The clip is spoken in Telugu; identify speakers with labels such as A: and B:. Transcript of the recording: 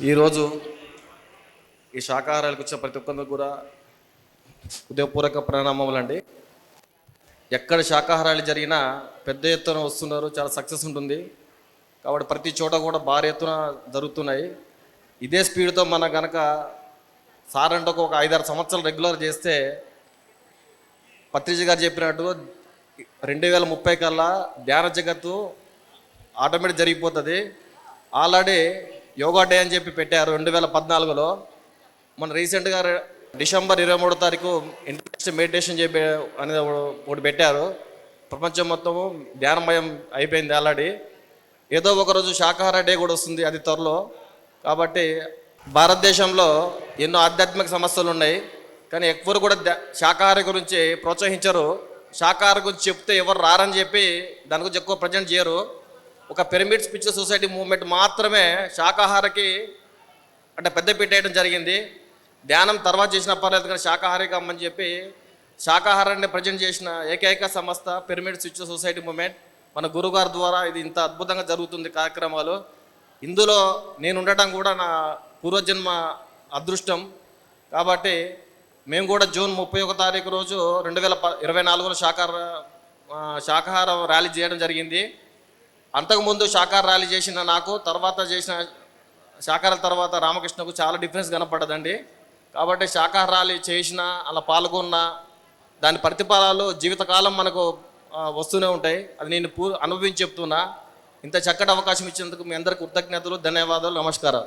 A: ఈరోజు ఈ శాకాహారాలకు వచ్చిన ప్రతి ఒక్కరికి కూడా ఉదయపూర్వక ప్రణామములు అండి ఎక్కడ శాకాహారాలు జరిగినా పెద్ద ఎత్తున వస్తున్నారు చాలా సక్సెస్ ఉంటుంది. కాబట్టి ప్రతి చోట కూడా భారీ ఎత్తున జరుగుతున్నాయి. ఇదే స్పీడ్తో మన గనక సారంటకు ఒక ఐదారు సంవత్సరాలు రెగ్యులర్ చేస్తే పత్రిజ గారు చెప్పినట్టు రెండు వేల ముప్పై కల్లా ధ్యాన జగత్తు ఆటోమేటిక్ జరిగిపోతుంది. ఆల్రెడీ యోగా డే అని చెప్పి పెట్టారు రెండు వేల పద్నాలుగులో. మన రీసెంట్గా డిసెంబర్ ఇరవై మూడో తారీఖు ఇంటర్నేషనల్ మెడిటేషన్ చెప్పి అనేది ఒకటి పెట్టారు. ప్రపంచం మొత్తము ధ్యానమయం అయిపోయింది ఆల్రెడీ. ఏదో ఒక రోజు శాకాహార డే కూడా వస్తుంది అది త్వరలో. కాబట్టి భారతదేశంలో ఎన్నో ఆధ్యాత్మిక సమస్యలు ఉన్నాయి. కానీ ఎక్కువ కూడా శాకాహార గురించి ప్రోత్సహించరు. శాకాహార గురించి చెప్తే ఎవరు రారని చెప్పి దాని గురించి ఎక్కువ ప్రజెంట్ చేయరు. ఒక పిరమిడ్ స్పిరిచువల్ సొసైటీ మూవ్మెంట్ మాత్రమే శాకాహారకి అంటే పెద్దపీట వేయడం జరిగింది. ధ్యానం తర్వాత చేసిన పర్లేదు కానీ శాకాహారి కమ్మని చెప్పి శాకాహారాన్ని ప్రజెంట్ చేసిన ఏకైక సంస్థ పిరమిడ్ స్పిరిచువల్ సొసైటీ మూవ్మెంట్ మన గురుగారి ద్వారా ఇది ఇంత అద్భుతంగా జరుగుతుంది కార్యక్రమాలు. ఇందులో నేను ఉండటం కూడా నా పూర్వజన్మ అదృష్టం. కాబట్టి మేము కూడా జూన్ ముప్పై ఒక తారీఖు రోజు రెండు వేల ప ఇరవై నాలుగులో శాకాహార శాకాహార ర్యాలీ చేయడం జరిగింది. అంతకుముందు శాకాహార ర్యాలీ చేసిన నాకు తర్వాత చేసిన శాకాహార తర్వాత రామకృష్ణకు చాలా డిఫరెన్స్ కనపడదండి. కాబట్టి శాకాహార ర్యాలీ చేసిన అలా పాల్గొన్న దాని ప్రతిఫలాలు జీవితకాలం మనకు వస్తూనే ఉంటాయి. అది నేను పూ అనుభవించి చెప్తున్నా. ఇంత చక్కటి అవకాశం ఇచ్చినందుకు మీ అందరికి కృతజ్ఞతలు ధన్యవాదాలు నమస్కారం